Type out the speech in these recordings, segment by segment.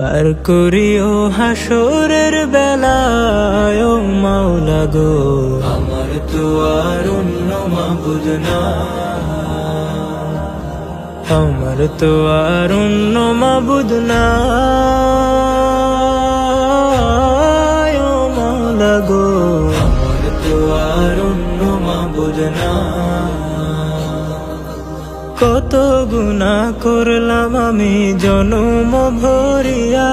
পার করিও হাসরের বেলায় ও মাওলা গো। আমার তো আর অন্য মাবুদ না। আমার তো আর অন্য মাবুদ না। ও মাওলা গো। আমার তো আর অন্য মাবুদ না। কত গুণা করলাম আমি জনম ভরিয়া।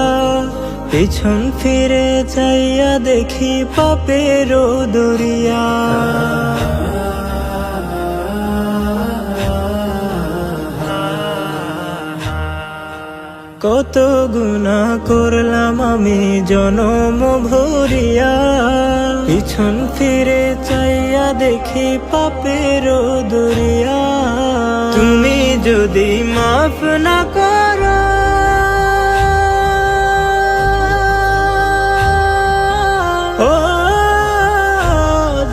পিছন ফিরে চাইয়া দেখি পাপের দরিয়া। কত গুণা করলাম আমি জনম ভরিয়া। পিছন ফিরে চাইয়া দেখি পাপের দরিয়া। যদি মাফ না করো। ও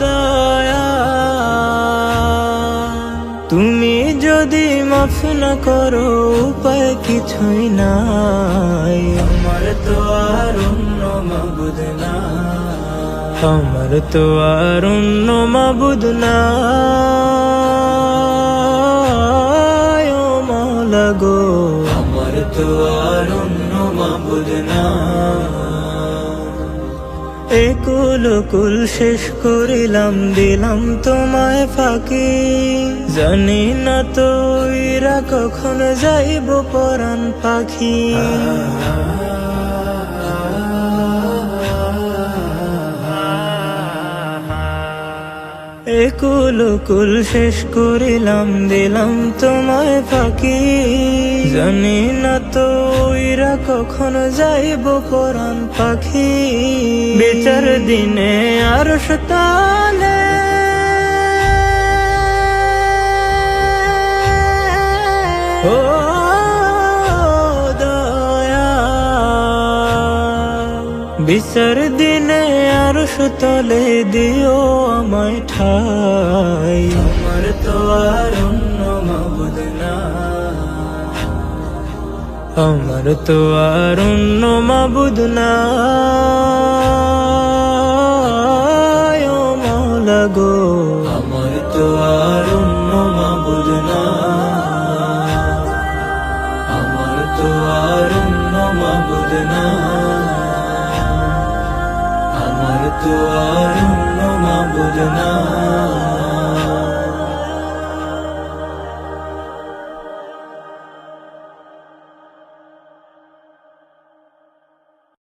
দয়া তুমি যদি মাফ না করো উপায় কিছুই নাই। আমার তো আর অন্য মাবুদ না আমার তো আর অন্য মাবুদ না আর অন্য মাবুদ না একুল কুল শেষ করিলাম, দিলাম তোমায় ফাঁকি। জানি না তো ইরা কখন যাইব পরাণ পাখি। একুল কুল শেষ করিলাম, দিলাম তোমায় ফাঁকি। জানি না তো ইরা কখন যাইব পরাণ পাখি। বেচার দিনে আর সতালে ও দয়া, বিচার দিনে আর সুতলে দিও আমায় ঠাই। আমার তো আর অন্য মাবুদ না। আমার তো আর অন্য মাবুদ না। good.